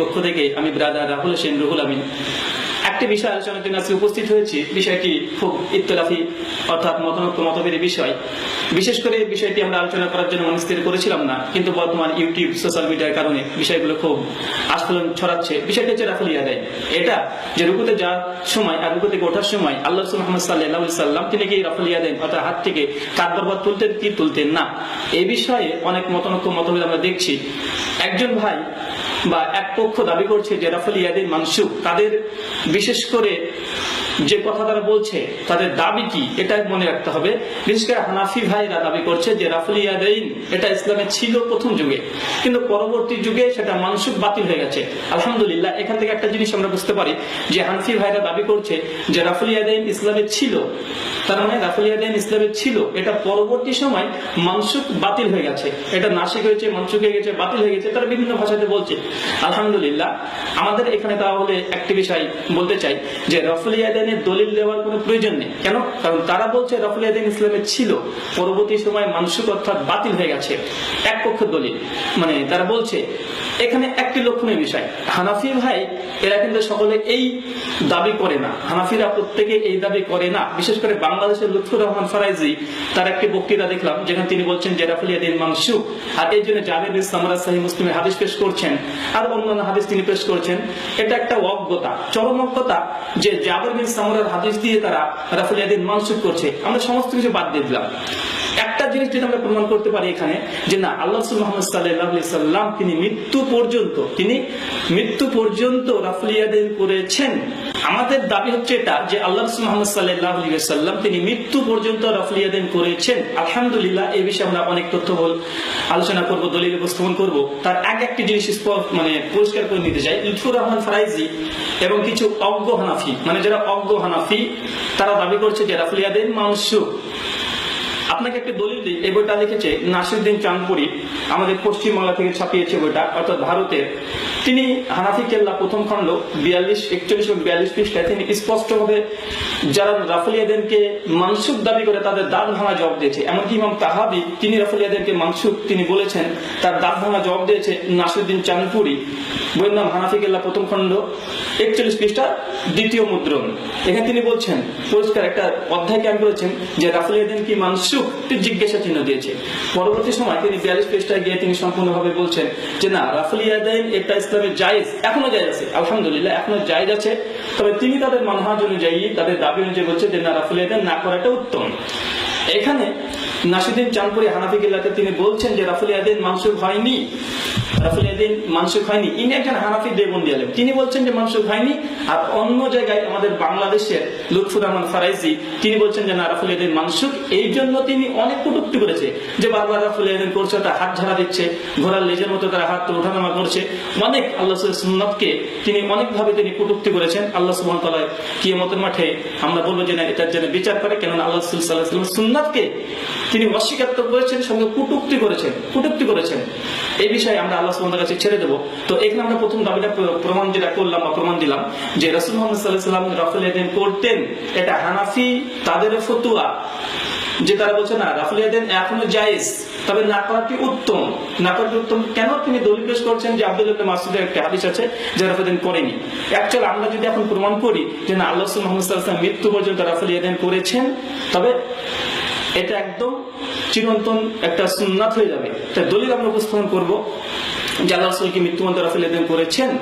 পক্ষ থেকে আমি ব্রাদার রাহুল হোসেন, রুহুল আমিন। একটি বিষয় আলোচনার জন্য উপস্থিত হয়েছি। বিষয়টি খুব ইত্তলাফি, অর্থাৎ মতামত মতভেদের বিষয়। বিশেষ করে বিষয়টি আমরা আলোচনা করার জন্য মনস্থির করেছিলাম না, কিন্তু বর্তমান ইউটিউব, সোশ্যাল মিডিয়ার কারণে বিষয়গুলো খুব আস্ফলন ছড়াচ্ছে। বিষয়টি হচ্ছে রাফুল ইয়াদাই এটা যে রুকুতে যাওয়ার সময় আর রুকু থেকে ওঠার সময় আল্লাহ মোহাম্মদ সাল্লাহ সাল্লাম তিনি কি রাফুল ইয়াদাইন অর্থাৎ হাত থেকে কাত বরবাদ তুলতেন কি তুলতেন না? এই বিষয়ে অনেক মতানক্য, মতভেদ আমরা দেখছি। একজন ভাই বা এক পক্ষ দাবি করছে যে রাফুল ইয়াদিন মানসুক তাদের বিশেষ করে যে কথা তারা বলছে, তাদের দাবি কি এটা মনে রাখতে হবে। বিশেষ করে হানাফি ভাইরা দাবি করছে যে রাফুল ইয়াদাইন এটা ইসলামে ছিল প্রথম যুগে, কিন্তু পরবর্তী যুগে সেটা মানসুক বাতিল হয়ে গেছে। আলহামদুলিল্লাহ, এখান থেকে একটা জিনিস আমরা বুঝতে পারি যে হানফি ভাইরা দাবি করছে যে রাফুল ইয়াদাইন ইসলামে ছিল। তার মানে রাফুল ইয়াদাইন ইসলামে ছিল। এটা পরবর্তী সময় মানসুক বাতিল হয়ে গেছে। এটা নাসিক হয়েছে মানসুক হয়ে গেছে, বাতিল হয়ে গেছে, তারা বিভিন্ন ভাষাতে বলছে। আলহামদুলিল্লাহ, আমাদের এখানে তাহলে একটি বিষয় বলতে চাই যে রফুল ইয়াদানের দলিল দেওয়ার কোনো প্রয়োজন নেই। কেন? কারণ তারা বলছে রফুল ইয়াদান ইসলামে ছিল। পরবর্তী সময় মানসুক অর্থাৎ বাতিল হয়ে গেছে। এক পক্ষ দলিল। মানে তারা বলছে এখানে একটি লক্ষণীয় বিষয়। হানাফি ভাই, এরা কিন্তু সকলে এই দাবি করে না। হানাফিরা প্রত্যেকে এই দাবি করে না। বিশেষ করে বাংলাদেশের লুৎফুর রহমান ফারাইজি, তার একটি বক্তৃতা দেখলাম, যেখানে তিনি বলছেন যে রাফুল ইয়াদিন মানসুক আর এই জন্য জাভেদ ইসলাম সাহি মুসলিমের হাদিস পেশ করছেন, আর অন্যান্য হাদিস তিনি পেশ করছেন। এটা একটা অজ্ঞতা, চরম অজ্ঞতা যে জাবের বিন সামরার হাদিস দিয়ে তারা রাফুল ইয়াদিন মানসুক করছে। আমরা সমস্ত কিছু বাদ দিয়ে দিলাম। একটা জিনিস যদি আমরা প্রমাণ করতে পারি এখানে, যে না, আল্লাহ মোহাম্মদ সাল্লাহ তিনি মৃত্যু পর্যন্ত, তিনি মৃত্যু পর্যন্ত রাফলিয়াদিন করেছেন। আমাদের দাবি হচ্ছে এটা, যে আল্লাহ মোহাম্মদ সাল্লাহ সাল্লাম, তিনি মৃত্যু পর্যন্ত রাফলিয়াদিন করেছেন। আলহামদুলিল্লাহ, এই বিষয়ে আমরা অনেক তথ্য বল, আলোচনা করব, দলিল উপস্থাপন করব। তার এক একটি জিনিস মানে পরিষ্কার করে নিতে চাই। লুৎফুর রহমান ফারাইজি এবং কিছু অজ্ঞ হানাফি মানে যারা অজ্ঞ হানাফি, তারা দাবি করছে যে রাফলিয়াদিন মানসুক আপনাকে একটা দলিল দিই, এই বইটা লিখেছে নাসিরুদ্দিন চাঁদপুরি, আমাদের পশ্চিমবাংলা থেকে ছাপিয়েছে বইটা, অর্থাৎ ভারতের তিনি হানাফি কেল্লা প্রথম খণ্ড বিয়াল্লিশ, একচল্লিশ এবং বিয়াল্লিশ পৃষ্ঠায় তিনি স্পষ্টভাবে যারা রাফুলিয়াদেরকে মানসুক দাবি করে তাদের দাঁত ভাঙা জবাব দিয়েছে। এমনকি ইমাম তাহাবি, তিনি রাফুলিয়াদেরকে মানসুক তিনি বলেছেন, তার দাঁত ভাঙা জবাব দিয়েছে নাসিরুদ্দিন চাঁদপুরি। বইয়ের নাম হানাফি কেল্লা প্রথম খণ্ড, একচল্লিশ পৃষ্ঠা, দ্বিতীয় মুদ্রণ। এখানে তিনি বলছেন, পরিষ্কার একটা অধ্যায় জ্ঞান করেছেন যে রাফুলিয়াদিন কি মানসুক জিজ্ঞাসা চিহ্ন দিয়েছে। পরবর্তী সময় তিনি বিয়াল্লিশ পৃষ্ঠায় গিয়ে তিনি সম্পূর্ণভাবে বলছেন যে না রাফুলিয়াদাইন এটা ইসলামের জায়েজ, এখনও জায়েজ আছে, আলহামদুলিল্লাহ, এখনও জায়েজ আছে। তবে তিনি তাদের মানহাজ অনুযায়ী, তাদের দাবি অনুযায়ী বলছে যে, না রাফুলিয়াদাইন না করাটা উত্তম। এখানে নাসিদিন চাঁদপুরি হানাফি গিল্লাতে তিনি বলছেন যে রাফুলিয়াদের মানসুর হয়নি। মানসুখ হয়নি। ইনি একজন হানাফি দেবন্দি আলেম। তিনি বলছেন যে মানসুখ হয়নি। আর অন্য জায়গায় আমাদের বাংলাদেশের লুৎফুর রহমান ফারাইজি, তিনি বলছেন যে না মানসুখ এই জন্য তিনি অনেক কটুক্তি করেছে যে বারবার করছে, তার হাত ঝাড়া দিচ্ছে, ঘোড়ার লেজের মতো তারা হাত ওঠানামা করছে। অনেক আল্লাহ সুন্নতকে তিনি অনেকভাবে তিনি কটুক্তি করেছেন। আল্লাহ সুবহান তাআলা কিয়ামতের মাঠে আমরা বলব যে না, এটার জন্য বিচার করে, কেননা আল্লাহ আলাইহি সুন্নাতকে তিনি অস্বীকার করেছেন, সঙ্গে কুটুক্তি করেছেন কুটুক্তি করেছেন। এই বিষয়ে আমরা আল্লাহ কাছে ছেড়ে দেবো। তো এখানে আমরা প্রথম দাবিটা প্রমাণ যেটা করলাম বা প্রমাণ দিলাম যে রাসূল মুহাম্মদ সাল্লাল্লাহু আলাইহি ওয়াসাল্লাম রাফুল করতেন। এটা হানাফি, তাদের ফতুয়া। যে তারা বলছে, না, রাফুল এখনও জায়েজ, তবে উত্তম। উত্তম কেন? তিনি দলিল পেশ করছেন যে আব্দুল ইবনে মাসুদের একটা হাদিস আছে যে রাফুল করেনি। অ্যাকচুয়াল আমরা যদি এখন প্রমাণ করি যে, না, আল্লাহ মুহাম্মদ আলাইহি মৃত্যু পর্যন্ত রাফুল করেছেন, তবে এটা একদম চিরন্তন একটা সুন্নাত হয়ে যাবে। তাই দলিল আমরা উপস্থাপন করব। করেছেন।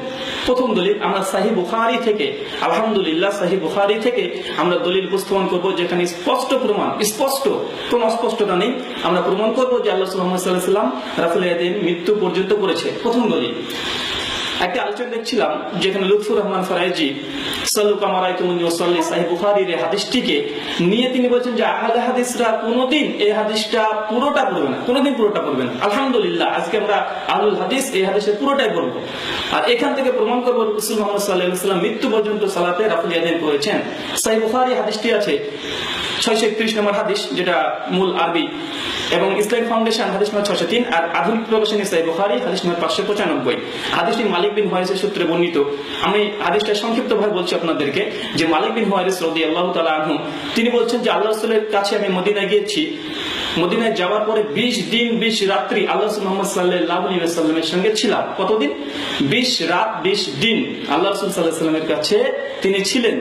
প্রথম দলিল, আমরা বুখারি থেকে, আলহামদুলিল্লাহ বুখারি থেকে আমরা দলিল উপস্থাপন করব যেখানে স্পষ্ট প্রমাণ, স্পষ্ট, কোন অস্পষ্টতা নেই। আমরা প্রমাণ করব যে আল্লাহ মৃত্যু পর্যন্ত করেছে। প্রথম দলিল। একটা আলোচনা দেখছিলাম, যেখানে লুৎফুর রহমান ফরাইজি মৃত্যু পর্যন্ত সালাতে রাফুল ইয়াদিন করেছেন। সাহেব বুখারি হাদিসটি আছে, ছয়শো একত্রিশ নম্বর হাদিস, যেটা মূল আরবি, এবং ইসলামিক ফাউন্ডেশন হাদিস নম্বর ছশো তিন আর আধুনিক প্রকাশনী সাই বুখারি হাদিস নম্বর পাঁচশো পঁচানব্বই। হাদিসটি মালিক বিন হুয়ারিসের সূত্রে বর্ণিত। আমি হাদিসটা সংক্ষিপ্ত ভাবে বলছি আপনাদেরকে যে মালিক বিন হুয়ারিস রদি আল্লাহ তালা আনহু তিনি বলছেন যে আল্লাহ রসুলের কাছে আমি মদিনা গিয়েছি। মদিনায় যাওয়ার পরে বিশ দিন, বিশ রাত্রি আল্লাহ মোহাম্মদ সাল্লাহ সাল্লামের সঙ্গে ছিলাম। কতদিন? বিশ রাত, বিশ দিন আল্লাহ রসুল সাল্লাহ সাল্লামের কাছে তিনি ছিলেন।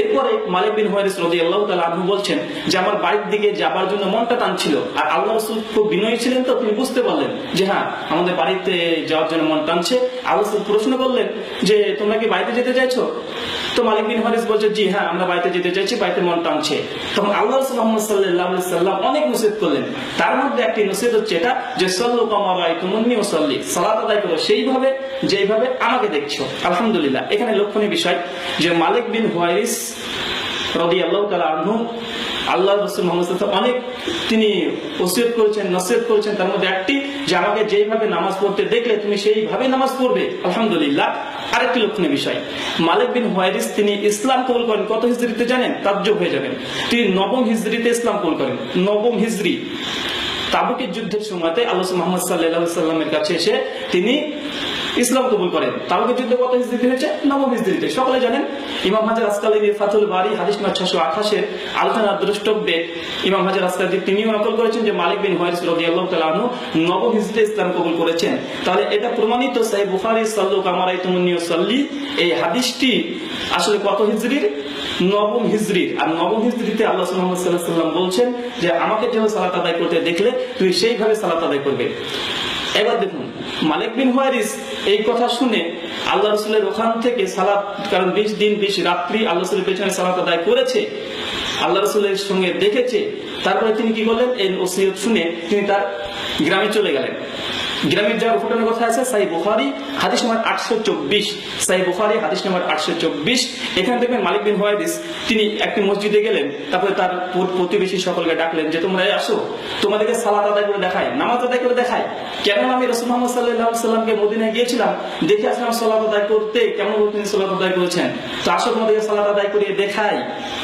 এরপরে মালিক বিন হুয়ারিস রদি আল্লাহ তালা আনহু বলছেন যে আমার বাড়ির দিকে যাবার জন্য মনটা টানছিল। আর আল্লাহ রসুল খুব বিনয়ী ছিলেন তো, তিনি বুঝতে পারলেন যে হ্যাঁ আমাদের বাড়িতে যাওয়ার জন্য মন টানছে। আল্লাহ রসুল প্রশ্ন করলেন যে, তোমরা কি বাড়িতে যেতে চাইছো? তো মালিক বিন হারিস বলছে, জি হ্যাঁ আমরা বাড়িতে যেতে চাইছি, বাড়িতে মন টানছে। তখন আল্লাহ মোহাম্মদ সাল্লাহ সাল্লাম অনেক নসিহত করলেন। তার মধ্যে একটি নসিহত হচ্ছে এটা যে, সল্লু কমাবাই তুমন্নি ও সল্লি সালাত আদায় করো সেইভাবে, যেইভাবে আমাকে দেখছ। আলহামদুলিল্লাহ। এখানে লক্ষণীয় বিষয় যে, মালিক বিন হুয়ারিস তিনি ইসলাম কবুল করেন। কত হিজড়িতে জানেন? তাজ্জব হয়ে যাবেন। তিনি নবম হিজড়িতে ইসলাম কবুল করেন। নবম হিজড়ি তাবুকের যুদ্ধের সময়তে আল্লাহ মোহাম্মদ সাল্লাহ সাল্লামের কাছে এসে তিনি ইসলাম কবুল করেন। তাবুকের যুদ্ধ কত হিজড়িতে হয়েছে? নবম হিজড়িতে সকলে জানেন, ইমাম হাজার আসকালি ফাতুল বাড়ি হাদিস নম্বর ছশো আঠাশের আলোচনার দ্রষ্টব্যে ইমাম হাজার আসকালি তিনিও নকল করেছেন যে মালিক বিন রাদিয়াল্লাহু তাআলা আনহু নবম হিজরিতে ইসলাম কবুল করেছেন। তাহলে এটা প্রমাণিত সাহেব বুখারী সাল্লু কামারাই তুমুন্নিও সাল্লি এই হাদিসটি আসলে কত হিজরির? নবম হিজরির। আর নবম হিজরিতে আল্লাহ মুহাম্মদ আলাইহি সাল্লাম বলছেন যে, আমাকে যেন সালাত আদায় করতে দেখলে, তুই সেইভাবে সালাত আদায় করবে। এবার দেখুন, মালিক বিন হুয়ারিস এই কথা শুনে আল্লাহ রসুলের ওখান থেকে সালাত, কারণ বিশ দিন, বিশ রাত্রি আল্লাহ রসুলের পেছনে সালাত আদায় করেছে। আল্লাহ রসুলের সঙ্গে দেখেছে। তারপরে তিনি কি করলেন? এই ওসিয়ত শুনে তিনি তার গ্রামে চলে গেলেন। গ্রামের যাওয়ার ঘটনার কথা আছে সাই বুখারি, হাদিস নম্বর আটশো চব্বিশ। সাই বুখারি, হাদিস নম্বর আটশো চব্বিশ। এখানে দেখবেন মালিক বিন হুয়াইদিস তিনি একটি মসজিদে গেলেন, তারপরে তার প্রতিবেশী সকলকে ডাকলেন যে, তোমরা আসো, তোমাদেরকে সালাদ আদায় করে দেখায় নামাজ আদায় করে দেখায় কেন আমি রসুল মোহাম্মদ সাল্লাহ সাল্লামকে মদিনায় গিয়েছিলাম, দেখে আসলাম সালাত আদায় করতে কেমন তিনি সালাত আদায় করেছেন। তো আসো তোমাদেরকে সালাদ আদায় করিয়ে দেখাই।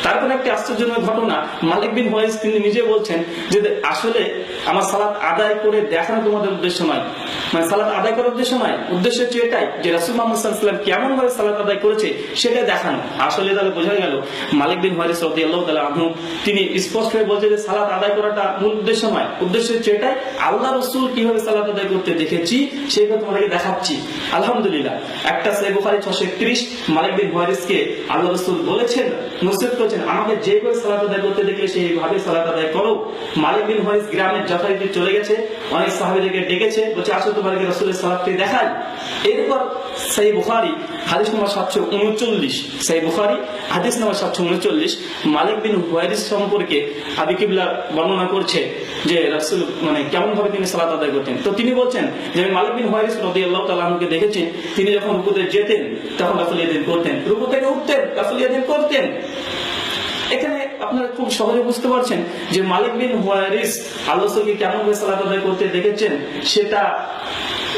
তারপরে একটি আশ্চর্যজনক ঘটনা, মালিক বিন হুয়াইস তিনি নিজে বলছেন যে, আসলে আমার সালাদ আদায় করে দেখানো তোমাদের উদ্দেশ্য নয় মানে সালাত আদায় করার উদ্দেশ্য হচ্ছে এটাই যে রাসুল মোহাম্মদ সাল্লাম কেমন ভাবে সালাত আদায় করেছে সেটা দেখানো। আসলে তাহলে বোঝা গেল, মালিক বিন আল্লাহ তিনি স্পষ্ট হয়ে বলছে যে সালাত আদায় করাটা মূল উদ্দেশ্য নয়। উদ্দেশ্য হচ্ছে এটাই, আল্লাহ রসুল কীভাবে সালাত আদায় করতে দেখেছি সেইভাবে তোমাদেরকে দেখাচ্ছি। আলহামদুলিল্লাহ, একটা সে বুখারি ছশো একত্রিশ, মালিক বিন আল্লাহ রসুল বলেছেন আমাকে যেভাবে সালাত আদায় করতে দেখলে সেইভাবে সালাত আদায় করো। মালিক বিন হুয়ারিস গ্রামের যথারীতি চলে গেছে, অনেক সাহাবিদেরকে ডেকেছে বলছে আসো রসুলের সালাদটি দেখাই। এরপর সেই বুখারি, হাদিস নম্বর সাতশো উনচল্লিশ। সেই বুখারি, হাদিস নম্বর সাতশো উনচল্লিশ। মালিক বিন হুয়ারিস সম্পর্কে আবি কিবলা বর্ণনা করছে যে রাসুল মানে কেমন ভাবে তিনি সালাত আদায় করতেন। তো তিনি বলছেন যে আমি মালিক বিন হুয়ারিস রদি আল্লাহ তালাহকে দেখেছি, তিনি যখন রুকুতে যেতেন, তখন রাসুল ইয়াদিন করতেন। রুকু থেকে উঠতেন, রাসুল ইয়াদিন করতেন। এখানে আপনারা খুব সহজে বুঝতে পারছেন যে মালিক বিন হুয়ারিস আল্লাহকে কেমন সালাত করতে দেখেছেন? সেটা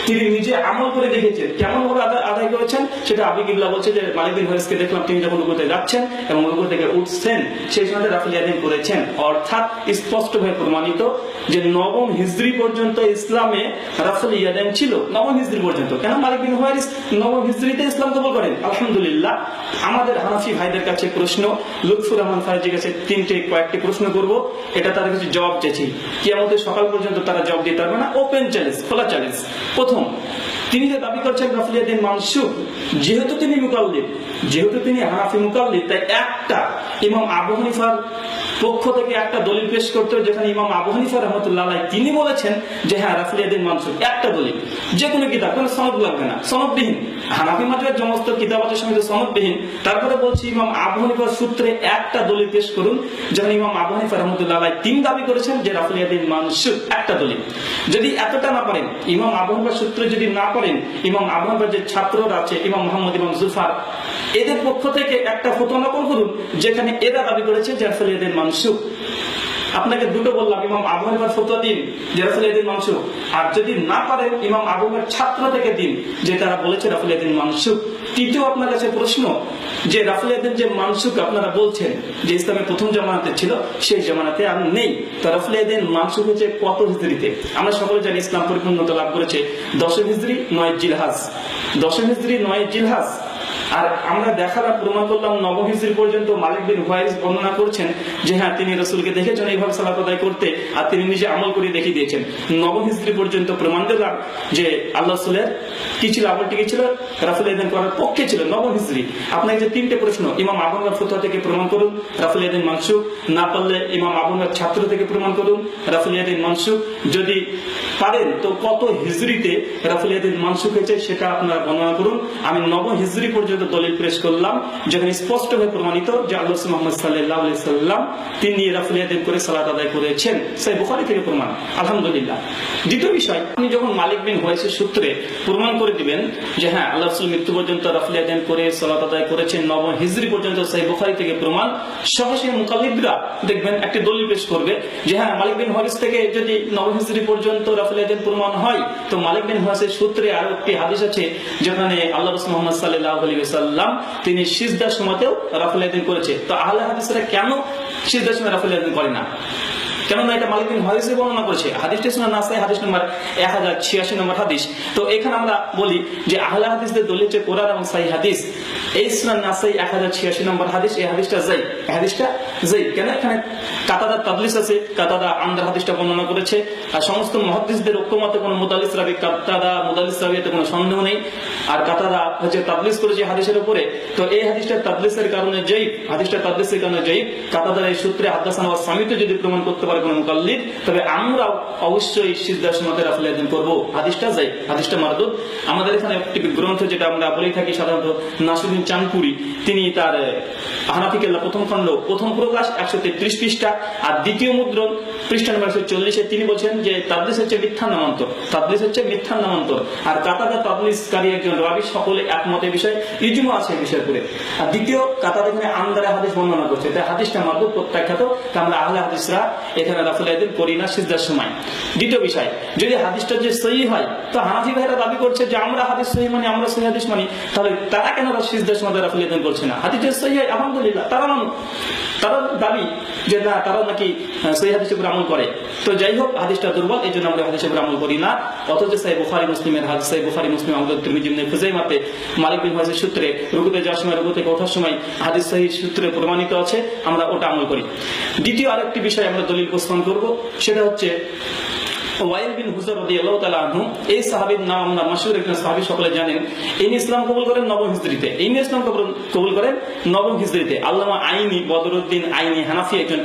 তিনি নিজে আমল করে দেখেছেন। কেমন ভাবে আদায়- করেছেন, সেটা আবি কিবলা বলছে যে, মালিক বিন হুয়ারিসকে দেখলাম তিনি যখন রুকুতে যাচ্ছেন এবং রুকু থেকে উঠছেন, সেই সময় রাফিল ইয়াদিন করেছেন। অর্থাৎ স্পষ্ট ভাবে প্রমাণিত যে নবম হিজরি পর্যন্ত ইসলামে রাফুল ইয়াদান ছিল, নবম হিজরি পর্যন্ত। কেন মালিক বিন হুয়ারিস নবম হিজরিতে ইসলাম কবুল করেন? আলহামদুলিল্লাহ, আমাদের হানাফি ভাইদের কাছে প্রশ্ন, লুৎফুর রহমান ফারাজির কাছে তিনটে, কয়েকটি প্রশ্ন করব, এটা তাদের কাছে জবাব চেয়েছি কি আমাদের সকাল পর্যন্ত তারা জবাব দিতে পারবে না। ওপেন চ্যালেঞ্জ খোলা চ্যালেঞ্জ প্রথম। তিনি যে দাবি করছেন গাফলিয়াদিন মানসুক যেহেতু তিনি মুকাল্লিদ, যেহেতু তিনি হানাফি মুকাল্লিদ, তাই একটা ইমাম আবু হানিফার পক্ষ থেকে একটা দলিল পেশ করতে যেখানে ইমাম আবু হানিফা রহমতুল্লাহ তিনি বলেছেন যে হ্যাঁ রাফলিয়াদিন মানসুক একটা দলিল। যে কোনো কিতাব, কোনো সনদ লাগবে না, সনদবিহীন। হানাফি মাঝের সমস্ত কিতাব আছে সঙ্গে সনদবিহীন। তারপরে বলছি ইমাম আবু হানিফার সূত্রে একটা দলিল পেশ করুন যেমন ইমাম আবু হানিফা রহমতুল্লাহ তিনি দাবি করেছেন যে রাফলিয়াদিন মানসুক একটা দলিল। যদি এতটা না পারেন, ইমাম আবু হানিফার সূত্রে যদি না পারেন, ইমাম আবু হানিফার যে ছাত্ররা আছে, ইমাম মোহাম্মদ ইমাম জুফার, এদের পক্ষ থেকে একটা ফতোয়া নকল করুন, যেখানে এরা দাবি করেছে যে রাফলিয়াদিন মানসুক আপনাকে দুটো বললাম, ইমাম আবু হানিফার ফতোয়া দিন, যে রাফুল এদিন আর যদি না পারেন, ইমাম আবু হানিফার ছাত্র থেকে দিন, যে তারা বলেছে রাফুল এদিন মানসুক তৃতীয় আপনার কাছে প্রশ্ন, যে রাফুল এদিন যে মানসুক আপনারা বলছেন, যে ইসলামের প্রথম জামানাতে ছিল, সেই জামানাতে আর নেই। তো রাফুল এদিন মানসুক হচ্ছে কত হিজড়িতে আমরা সকলে জানি ইসলাম পরিপূর্ণতা লাভ করেছে দশম হিজড়ি নয় জিলহাজ। দশম হিজড়ি নয় জিলহাজ। আর আমরা দেখালাম প্রমাণ করলাম নবহিজরি পর্যন্ত মালিক বিন হুয়াইস বর্ণনা করছেন যে হ্যাঁ তিনি রসুলকে দেখেছেন এইভাবে সালাত আদায় করতে আর তিনি নিজে আমল করে দেখিয়ে দিয়েছেন। নবহিজরি পর্যন্ত প্রমাণ দিলাম যে আল্লাহ রসুলের কি ছিল, আমলটি কি ছিল? রাফুল এদিন করার পক্ষে ছিল নবহিজরি। আপনাকে যে তিনটে প্রশ্ন, ইমাম আবঙ্গার ফতুয়া থেকে প্রমাণ করুন রাফুল এদিন মানসুক না পারলে ইমাম আবঙ্গার ছাত্র থেকে প্রমাণ করুন রাফুল এদিন মানসুক যদি পারেন, তো কত হিজরিতে রাফুল এদিন মানসুক হয়েছে সেটা আপনারা বর্ণনা করুন। আমি নব হিজড়ি পর্যন্ত দলিল পেশ করলাম, যেখানে স্পষ্ট হয়ে প্রমাণিত যে আল্লাহ মোহাম্মদ সাল্লাম তিনি রাফুল এদিন করে সালাত আদায় করেছেন। সেই বুখারি থেকে প্রমাণ। আলহামদুলিল্লাহ। দ্বিতীয় বিষয়, আপনি যখন মালিক বিন হয়েছে সূত্রে প্রমাণ করে দিবেন যে হ্যাঁ আল্লাহ রসুল মৃত্যু পর্যন্ত রাফুল এদিন করে সালাত আদায় করেছেন নব হিজড়ি পর্যন্ত সেই বুখারি থেকে প্রমাণ। সহসে মুকাল্লিদরা দেখবেন একটি দলিল পেশ করবে যে হ্যাঁ মালিক বিন হরিস থেকে যদি নবহিজরি পর্যন্ত রাফুল এদিন প্রমাণ হয়, তো মালিক বিন হরিসের সূত্রে আরও একটি হাদিস আছে, যেখানে আল্লাহ রসুল মোহাম্মদ সাল্লাহ সাল্লাম তিনি সিজদার সময়তেও রাফুল আদিন করেছে। তো আহলে হাদিসরা কেন সিজদার সময় রাফুল আদিন করে না? কেননা এটা মালিক বিন হাদিসে বর্ণনা করেছে। হাদিসটা শোনা নাসাই হাদিস নম্বর এক হাজার ছিয়াশি নম্বর হাদিস। তো এখানে আমরা বলি যে আহলে হাদিসদের দলিল যে কোরআন এবং সাই হাদিস। এই সুনান নাসাই এক হাজার ছিয়াশি নম্বর হাদিস, এই হাদিসটা যাই হাদিসটা যাই। কেন এখানে কাতাদা তাবলিস আছে? কাতাদা আমদার হাদিসটা বর্ণনা করেছে। আর সমস্ত মহাদিসদের ঐক্যমতে কোনো মুদালিস রাবি, কাতাদা মুদালিস রাবিতে কোনো সন্দেহ নেই। আর কাতাদা হচ্ছে তাবলিস করেছে হাদিসের উপরে। তো এই হাদিসটা তাবলিসের কারণে জয়ীব হাদিসটা তাবলিসের কারণে জয়ীব কাতাদার এই সূত্রে হাদাসান ওয়া সামিতে যদি প্রমাণ করতে পারে কোনো মুকাল্লিদ, তবে আমরা অবশ্যই সিদ্ধার সমাতে রাফুল আদিন করব। হাদিসটা যাই, হাদিসটা মারদুদ। আমাদের এখানে একটি গ্রন্থ যেটা আমরা বলে থাকি সাধারণত নাসুদ্দিন চাঁদপুরি তিনি তার হানাফি কেল্লা প্রথম খণ্ড, প্রথম প্রকাশ একশো তেত্রিশ পৃষ্ঠা আর দ্বিতীয় মুদ্রণ পৃষ্ঠা নম্বর একশো চল্লিশে তিনি বলছেন যে তাবলিস হচ্ছে মিথ্যা নামান্তর তাবলিস হচ্ছে মিথ্যা নামান্তর। আর কাতাদা তাবলিসকারী একজন রাবি, সকলে একমতে বিষয় ইজমা আছে বিষয় করে আর দ্বিতীয়, কাতাদা এখানে আমদারে হাদিস বর্ণনা করছে। তাই হাদিসটা মারদুদ প্রত্যাখ্যাত আমরা আহলে হাদিসরা এখানে রাফুল আদিন করি না সিজদার সময়। দ্বিতীয় বিষয়, যদি হাদিসটা যে সহি হয়, তো হানাফি ভাইরা দাবি করছে যে আমরা হাদিস সহি মানি, আমরা সহি হাদিস মানি, তাহলে তারা কেন সিজদার সময় রাফুল আদিন করছে না? হাদিস যে সহি, আলহামদুলিল্লাহ, তারা মানু তারা দাবি যে না, তারা নাকি সহি হাদিসের উপর আমল করে। তো যাই হোক, হাদিসটা দুর্বল এই জন্য আমরা হাদিসের উপর আমল করি না। অথচ সাই বুখারি, মুসলিমের হাদিস সাই বুখারি, মুসলিম আমাদের তুমি জিমনে খুঁজেই মাতে মালিক বিন হাজির সূত্রে রুকুতে যাওয়ার সময় রুকু থেকে ওঠার সময় হাদিস সহি সূত্রে প্রমাণিত আছে, আমরা ওটা আমল করি। দ্বিতীয় আরেকটি বিষয় আমরা দলিল উপস্থাপন করব, সেটা হচ্ছে ওয়াইল বিন আনহু, এই নাম আমরা একজন সকলে জানেন। ইনি ইসলাম কবুল করেন নবম ইনি ইসলাম কবুল করেন নবম আল্লামা আইনি বদরুদ্দিন আইনি হানাফি একজন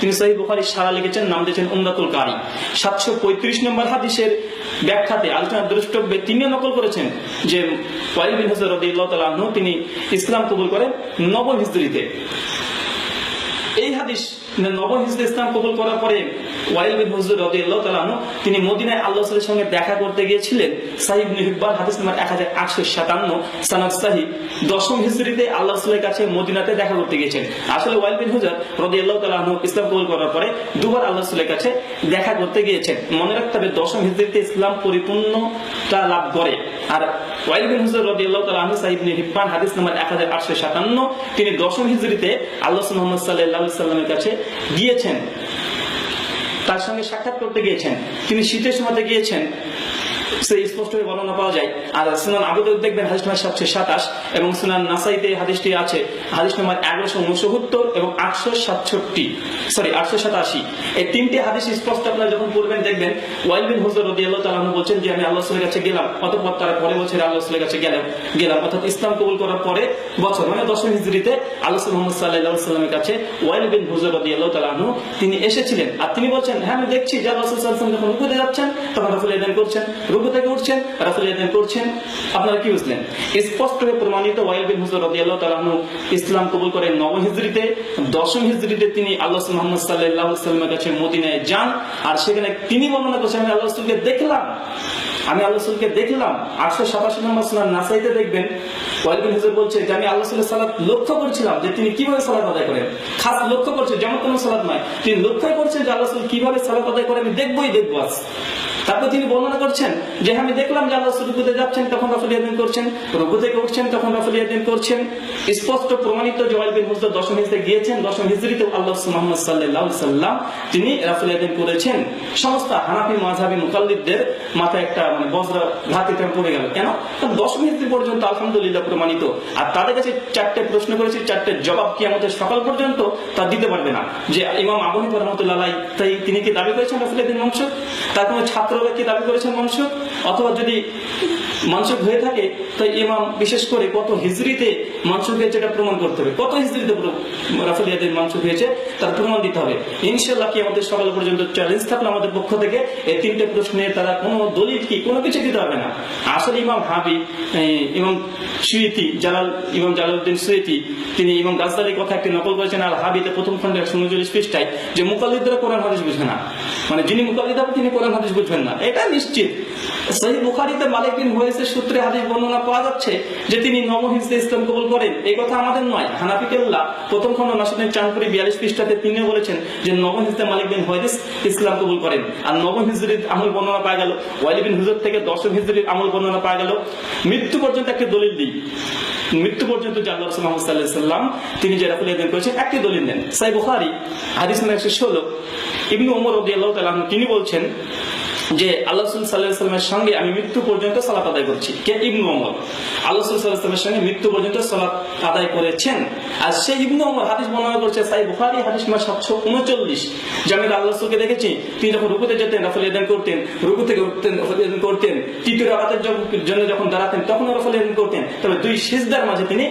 তিনি বুখারী সারা লিখেছেন, নাম দিয়েছেন উমদাতুল কারি। 735 নম্বর হাদিসের ব্যাখ্যাতে আলোচনা দ্রষ্টব্যে তিনিও নকল করেছেন যে ওয়াইল বিন আনহু, তিনি ইসলাম কবুল করেন নবম হিজরিতে। এই হাদিস নবম হিজরি ইসলাম কবুল করার পরে ওয়াইল বিন হুজুর তাআলা আনহু, তিনি মদিনায় আল্লাহ রাসূলের সঙ্গে দেখা করতে গিয়েছিলেন। সাহিব নিহিব্বান হাদিস নাম্বার 1857 সানাদ সাহি দশম হিজরিতে আল্লাহ রাসূলের কাছে মদিনাতে দেখা করতে গিয়েছেন। আসলে ওয়াইল বিন হুজুর রাদিয়াল্লাহু তাআলা আনহু ইসলাম কবুল করার পরে দুবার আল্লাহ রাসূলের কাছে দেখা করতে গিয়েছেন। মনে রাখতে হবে, দশম হিজরিতে ইসলাম পরিপূর্ণতা লাভ করে। আর ওয়াইল বিন হুজুর রাদিয়াল্লাহু তাআলা আনহু সাহিব নিহিব্বান হাদিস নাম্বার 1857 তিনি দশম হিজরিতে আল্লাহ মুহাম্মদ আলাইহি সাল্লামের কাছে গিয়েছেন। তার সঙ্গে সাক্ষাৎ করতে গিয়েছেন। তিনি শীতের সময়তে গিয়েছেন। সেই স্পষ্ট বর্ণনা পাওয়া যায়। আর সুনান আবুদাউদ দেখবেন হাদিস নম্বর সাতশো সাতাশ এবং সুনান নাসাইতে হাদিসটি আছে। হাদিস নম্বর এগারোশো উনসত্তর এবং আটশো সাতষট্টি। সরি আটশো সাতাশি। এই তিনটি হাদিস স্পষ্ট আপনারা যখন পড়বেন, দেখবেন ওয়াইল বিন হুজুর রদি আল্লাহ তালাহ বলছেন যে, আমি আল্লাহ সালের কাছে গেলাম। অতঃপর তারা পরে বছর আল্লাহ সালের কাছে গেলাম গেলাম, অর্থাৎ ইসলাম কবুল করার পরে বছর মানে দশম হিজড়িতে আল্লাহ মোহাম্মদ সাল্লাহ সাল্লামের কাছে ওয়াইল বিন হুজুর রদি আল্লাহ তালাহ তিনি এসেছিলেন। আর তিনি বলছেন হ্যাঁ আমি দেখছি যে আল্লাহ সাল্লাম যখন রুকুতে যাচ্ছেন, তখন রাফুল এদান করছেন। রুকু থেকে উঠছেন রাফুল এদান করছেন। আপনারা কি বুঝলেন? স্পষ্ট হয়ে প্রমাণিত ওয়াইল বিন হুজুর রদি আল্লাহ ইসলাম কবুল করেন নবম হিজড়িতে, দশম হিজড়িতে তিনি আল্লাহ মোহাম্মদ সাল্লাহ সাল্লামের কাছে মদিনায় যান। আর সেখানে তিনি বর্ণনা করছেন, আমি আল্লাহ রসুলকে দেখলাম। আমি আল্লাহ রসুলকে দেখলাম। আটশো সাতাশি নম্বর সুনান নাসাইতে দেখবেন ওয়াইবিন হুজুর বলছে যে, আমি আল্লাহ রসুলের সালাদ লক্ষ্য করছিলাম যে তিনি কীভাবে সালাদ আদায় করেন। খাস লক্ষ্য করছে, যেমন কোনো সালাদ নয়। তিনি লক্ষ্য করছেন যে আল্লাহ রসুল কীভাবে সালাদ আদায় করে আমি দেখবোই দেখব আজ। তারপর তিনি বর্ণনা করছেন যে আমি দেখলাম যে আল্লাহ রুকুতে যাচ্ছেন তখন রাফুলিয়াদিন করছেন রুকু থেকে উঠছেন তখন রাফুল ইয়াদিন করছেন। স্পষ্ট প্রমাণিত ওয়াইল বিন হুজর দশম হিজড়ে গিয়েছেন, দশম হিজড়িতে আল্লাহ মোহাম্মদ সাল্লাহ সাল্লাম তিনি রাফুল ইয়াদিন করেছেন। সমস্ত হানাফি মাঝহাবি মুকাল্লিদদের মাথায় একটা মানে বজ্র ঘাত এটা পড়ে গেল। কেন? দশম হিজড়ি পর্যন্ত আলহামদুলিল্লাহ প্রমাণিত। আর তাদের কাছে চারটে প্রশ্ন করেছি, চারটে জবাব কি আমাদের সকাল পর্যন্ত তা দিতে পারবে না। যে ইমাম আবু রহমতুল্লাহ তাই তিনি কি দাবি করেছেন রাফুল ইয়াদিন বংশ তার কোনো ছাত্ররা কি দাবি করেছেন মানুষ অথবা যদি মানসুক হয়ে থাকে, তাই ইমাম বিশেষ করে কত হিজড়িতে মানসুক হয়েছে এটা প্রমাণ করতে হবে, কত হিজড়িতে রাফেল ইয়াদের মানসুক হয়েছে, তার প্রমাণ দিতে হবে। ইনশাল্লাহ কি আমাদের সকাল পর্যন্ত চ্যালেঞ্জ থাকলে আমাদের পক্ষ থেকে এই তিনটে প্রশ্নে তারা কোনো দলিল কি, কোনো কিছু দিতে হবে না। আসলে ইমাম হাবি ইমাম সুইতি জালাল, ইমাম জালালউদ্দিন সুইতি তিনি ইমাম গাজদালির কথা একটি নকল করেছেন আর হাবিতে প্রথম খন্ডে একশো উনচল্লিশ পৃষ্ঠায়, যে মুকাল্লিদরা কোরআন হাদিস বুঝবে না। মানে যিনি মুকাল্লিদ হবে তিনি কোরআন হাদিস বুঝবেন না। এটা নিশ্চিত। সহি বুখারিতে মালিক বিন সূত্রে হাদিস বর্ণনা পাওয়া যাচ্ছে যে তিনি ইসলাম কবুল করেন। এই কথা আমাদের নয়। প্রথম খন্ড চাঁদপুরি বিয়াল্লিশ পৃষ্ঠাতে তিনিও বলেছেন যে মালিক বিন ইসলাম কবুল করেন। আর হিজরির আমল বর্ণনা পাওয়া গেল ওয়ালি বিন হুজুর থেকে দশম হিজরির আমল বর্ণনা পাওয়া গেল। মৃত্যু পর্যন্ত একটি দলিল দিই। মৃত্যু পর্যন্ত আল্লাহ রসুল মোহাম্মদ সাল্লাহ সাল্লাম তিনি যে রাফুল করেছেন একটি দলিল দেন। সাই বুখারি হাদিস একশো ষোলো। ইবনু ওমর রদি আল্লাহ তিনি বলছেন যে আল্লাহ সাল্লাহামের সঙ্গে আমি মৃত্যু পর্যন্ত সালাত আদায় করছি। কে? ইবনু অমর আল্লাহ সাল্লাহামের সঙ্গে মৃত্যু পর্যন্ত সালাত আদায় করেছেন। আর সেই হাদিস বর্ণনা করছে সাই বুখারি, হাদিস নম্বর সাতশো উনচল্লিশ। যে আমি দেখেছি, তিনি যখন রুকুতে যেতেন করতেন, রুকু থেকে উঠতেন করতেন, তৃতীয় রাকাতের জন্য যখন দাঁড়াতেন তখন করতেন। তবে দুই মাঝে তিনি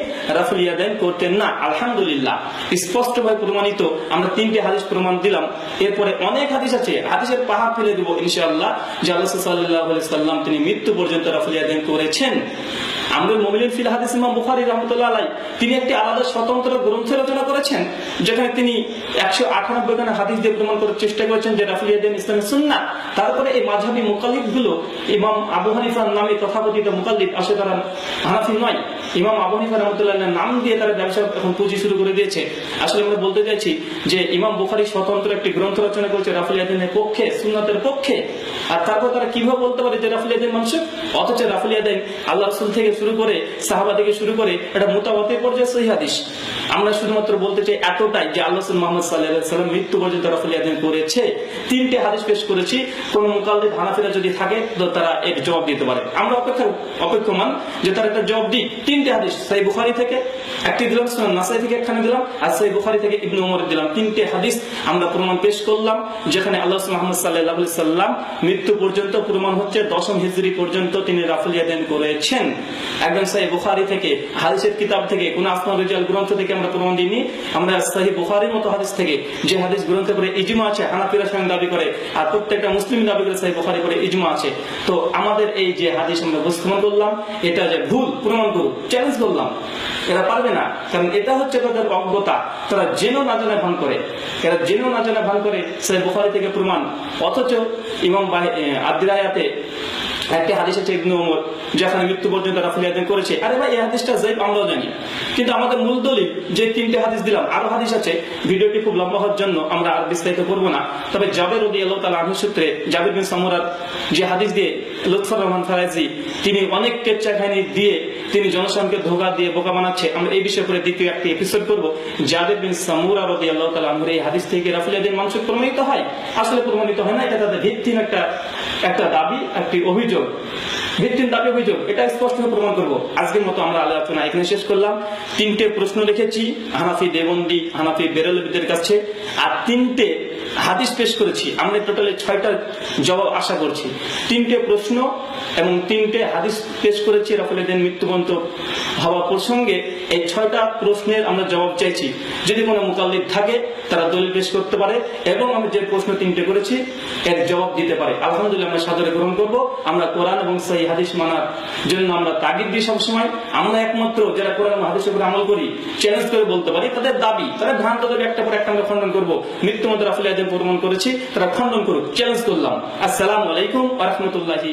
ইয়াদিন করতেন না। আলহামদুলিল্লাহ, স্পষ্টভাবে প্রমাণিত, আমরা তিনটে হাদিস প্রমাণ দিলাম। এরপরে অনেক হাদিস আছে, হাদিসের পাহাড় ফেলে দিব ইনশাআল্লাহ, যে আল্লাহ সাল্লাহ সাল্লাম তিনি মৃত্যু পর্যন্ত রাফুল ইয়াদিন করেছেন। আমরুল মোমিনিন ফিল হাদিস ইমাম বুখারী রহমতুল্লাহ আলাই তিনি একটি আলাদা স্বতন্ত্র গ্রন্থ রচনা করেছেন, যেখানে তিনি একশো আটানব্বই খানা হাদিস দিয়ে প্রমাণ করার চেষ্টা করেছেন যে রাফুল ইয়াদিন ইসলামের সুন্না তারপরে এই মাঝহাবি মুকাল্লিদগুলো ইমাম আবু হানিফার নামে তথাকথিত মুকাল্লিদ আসলে তারা হানাফি নয়। ইমাম আবু হানিফা রহমতুল্লাহ নাম দিয়ে তারা ব্যবসা এখন পুঁজি শুরু করে দিয়েছে। আসলে আমরা বলতে চাইছি যে ইমাম বুখারী স্বতন্ত্র একটি গ্রন্থ রচনা করেছে রাফুল ইয়াদিনের পক্ষে, সুন্নাতের পক্ষে। আর তারপর তারা কীভাবে বলতে পারে যে রাফুল ইয়াদিন মানুষ? অথচ রাফুল ইয়াদিন আল্লাহ রসুল থেকে শুরু করে সাহাবা থেকে শুরু করে এটা মোতাবাতের পর্যায়ে সহি আমরা শুধুমাত্র বলতে চাই এতটাই যে আল্লাহ মোহাম্মদ সাল্লাহ সাল্লাম মৃত্যু পর্যন্ত রাফুল ইয়াদিন করেছে। তিনটে হাদিস পেশ করেছি। কোন মোকাল্লিদ হানাফিরা যদি থাকে, তো তারা এর জবাব দিতে পারে। আমরা অপেক্ষা, অপেক্ষমান যে তারা একটা জবাব দিই তিনটে হাদিস সাই বুখারি থেকে একটি দিলাম নাসাই থেকে একখানে দিলাম, আর সাই বুখারি থেকে ইবনু ওমর দিলাম। তিনটে হাদিস আমরা প্রমাণ পেশ করলাম, যেখানে আল্লাহ মোহাম্মদ সাল্লাহ সাল্লাম মৃত্যু পর্যন্ত প্রমাণ হচ্ছে, দশম হিজরি পর্যন্ত তিনি রাফুল ইয়াদিন করেছেন। একদম সাহি বুখারি থেকে, হাদিসের কিতাব থেকে, কোন আসমা রিজাল গ্রন্থ থেকে আমরা প্রমাণ দিইনি। আমরা সাহি বুখারির মতো হাদিস থেকে যে হাদিস গ্রন্থে করে ইজমা আছে, হানাফিরা স্বয়ং দাবি করে, আর প্রত্যেকটা মুসলিম দাবি করে সাহি বুখারি করে ইজমা আছে। তো আমাদের এই যে হাদিস আমরা উপস্থাপন করলাম, এটা যে ভুল, প্রমাণ করুক চ্যালেঞ্জ করলাম। এরা পারবে না, কারণ এটা হচ্ছে তাদের অজ্ঞতা। তারা জেনেও না জানে ভান করে। এরা জেনেও না জানে ভান করে সাহি বুখারি থেকে প্রমাণ। অথচ ইমাম আদিরায়াতে একটি হাদিস আছে ইবনু ওমর যেখানে মৃত্যু পর্যন্ত রাফুল ইয়াদিন করেছে। আরে ভাই, এই হাদিসটা জাইব আমরাও জানি। কিন্তু আমাদের মূল দলিল, যে তিনটে হাদিস দিলাম, আরও হাদিস আছে। ভিডিওটি খুব লম্বা হওয়ার জন্য আমরা আর বিস্তারিত করব না। তবে জাবের রদি আল্লাহ তালা আনহু সূত্রে জাবির বিন সামুরার যে হাদিস দিয়ে লুৎফর রহমান ফারাজি, তিনি অনেক কাহিনী দিয়ে তিনি জনসাধারণকে ধোকা দিয়ে বোকা বানাচ্ছে। আমরা এই বিষয়ে করে দ্বিতীয় একটি এপিসোড করব। জাবের বিন সামুরা রদি আল্লাহ তালা আনহুর এই হাদিস থেকে রাফুল ইয়াদিন মানুষের প্রমাণিত হয়। আসলে প্রমাণিত হয় না, এটা তাদের ভিত্তিহীন একটা একটা দাবি একটি অভিযোগ। ভিত্তির দাবি অভিযোগ এটা স্পষ্ট প্রমাণ করব। আজকের মতো আমরা আলোচনা এখানে শেষ করলাম। তিনটে প্রশ্ন লিখেছি হানাফি দেবন্দি হানাফি বেরলবিদের কাছে। আর তিনটে হাদিস পেশ করেছি। আমরা টোটালি ছয়টা জবাব আশা করছি। তিনটে প্রশ্ন এবং তিনটে হাদিস পেশ করেছি রাফেলেদের মৃত্যুবন্ত হওয়া প্রসঙ্গে। এই ছয়টা প্রশ্নের আমরা জবাব চাইছি। যদি কোনো মোকাল্লিদ থাকে, তারা দলিল পেশ করতে পারে এবং আমি যে প্রশ্ন তিনটে করেছি, এর জবাব দিতে পারে। আলহামদুলিল্লাহ, আমরা সাদরে গ্রহণ করব। আমরা কোরআন এবং সেই হাদিস মানার জন্য আমরা তাগিদ দিই সবসময়। আমরা একমাত্র যারা কোরআন হাদিসের উপরে আমল করি চ্যালেঞ্জ করে বলতে পারি, তাদের দাবি, তারা ভ্রান্ত দাবি একটা পর একটা আমরা খণ্ডন করব। মধ্যে রাফুল আজম প্রমাণ করেছি, তারা খণ্ডন করুক চ্যালেঞ্জ করলাম। আসসালামু আলাইকুম আহমতুল্লাহি